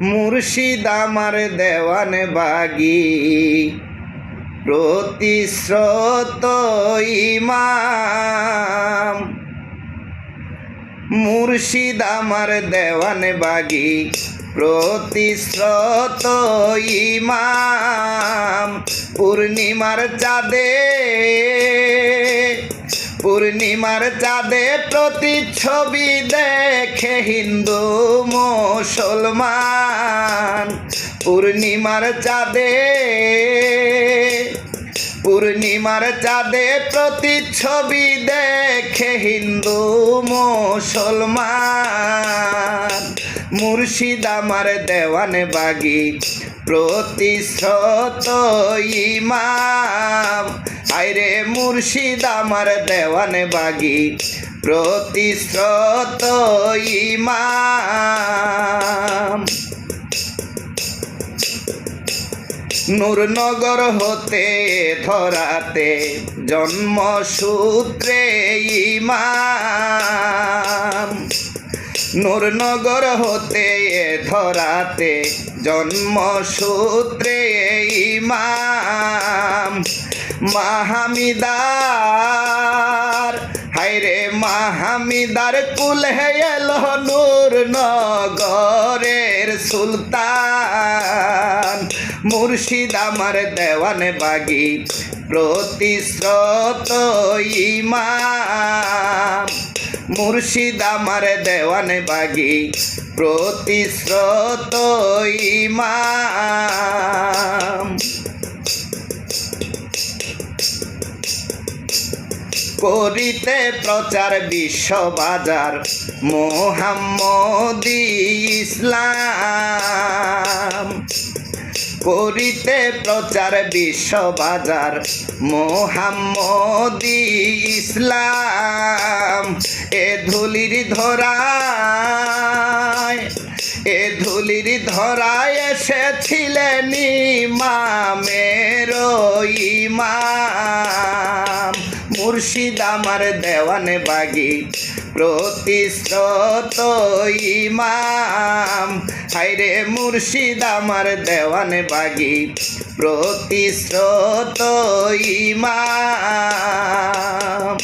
মুর্শিদ আমার দেওয়ান বাগি। প্রতিশ্রত ইমাম। মুর্শিদ আমার দেওয়ান বাগি। প্রতিশ্রত ইমাম। পূর্ণিমার চাঁদে পূর্ণিমার চাঁদে প্রতি ছবি দেখে হিন্দু মুসলমান। পূর্ণিমার চাঁদে পূর্ণিমার চাঁদে প্রতি ছবি দেখে হিন্দু মুসলমান। মুর্শিদ আমার দেওয়ান বাগি প্রতিশ্রত ইমাম। আইরে মুর্শিদ আমার দেওয়ান বাগি। প্রতিশ্রত ইমাম। নূরনগর হতে ধরাতে জন্মসূত্রে ইমাম। নূরনগর হতে ধরাতে জন্মসূত্রে ইমাম মাহামিদার। হাইরে মাহামিদার কুল এলো নূর নগরের সুলতান। মুর্শিদ আমার দেওয়ান বাগি প্রতিশ্রত ইমাম। মুর্শিদ আমার দেওয়ান বাগি প্রতিশ্রত ইমাম করিতে প্রচার বিশ্ববাজার মোহাম্মদি ইসলাম। করিতে প্রচার বিশ্ববাজার। মোহাম্মদি ইসলাম এ ধুলির ধরায় এ ধুলির ধরায় এসেছিলেন ইমামের ইমাম। মুর্শিদ আমার দেওয়ান বাগি। প্রতিশ্রত ইমাম। হাইরে মুর্শিদ আমার দেওয়ান বাগি। প্রতিশ্রত ইমাম।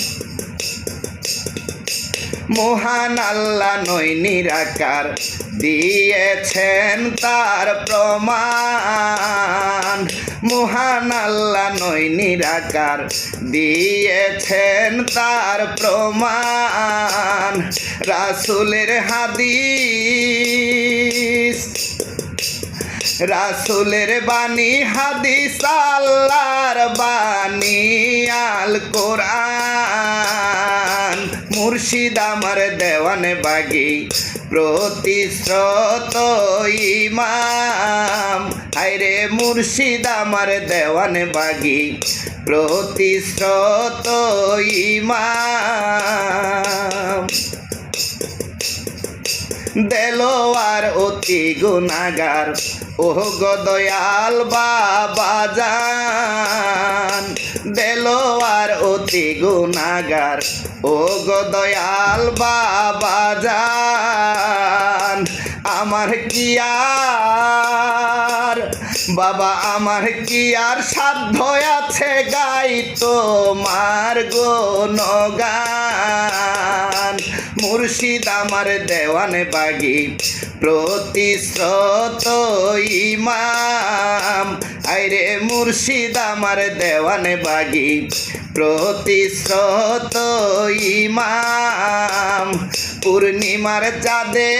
মহান আল্লাহ নয় নিরাকার দিয়েছেন তার প্রমাণ। মহান আল্লাহ নয় নিরাকার, দিয়েছেন তার প্রমাণ। রাসুলের হাদিস, রাসুলের বাণী, হাদিস আল্লাহর বাণী, আল কোরআন। মুর্শিদ আমার দেওয়ান বাগি প্রতিশ্রত ইমাম। হাইরে মুর্শিদ আমার দেওয়ান বাগি। প্রতিশ্রত ইমাম। দেলোয়ার অতি গুণাগার। ও গদয়াল বাবা জান। দেলোয়ার অতি গুণাগার। ও গদয়াল বাবা জান। আমার কি আর? বাবা, আমার কি আর সাধ্য আছে গাই তোমার গুণগান? মুর্শিদ আমার দেওয়ান বাগি। প্রতিশ্রত ইমাম। আইরে মুর্শিদ আমার দেওয়ান বাগি। প্রতিশ্রত ইমাম। পূর্ণিমার চাঁদে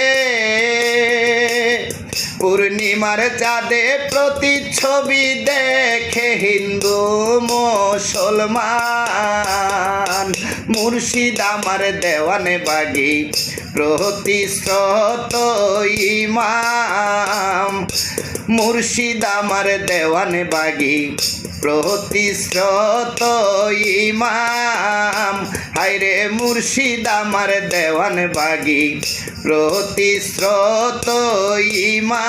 পূর্ণিমার চাঁদে প্রতিচ্ছবি দেখে হিন্দু, মুসলমান। মুর্শিদ আমার দেওয়ানে বাগি প্রতিশ্রত ইমাম। মুর্শিদ আমার দেওয়ানে বাগি প্রতিশ্রত ইমাম। হাইরে মুর্শিদ আমার দেওয়ান বাগি প্রতিশ্রত ইমাম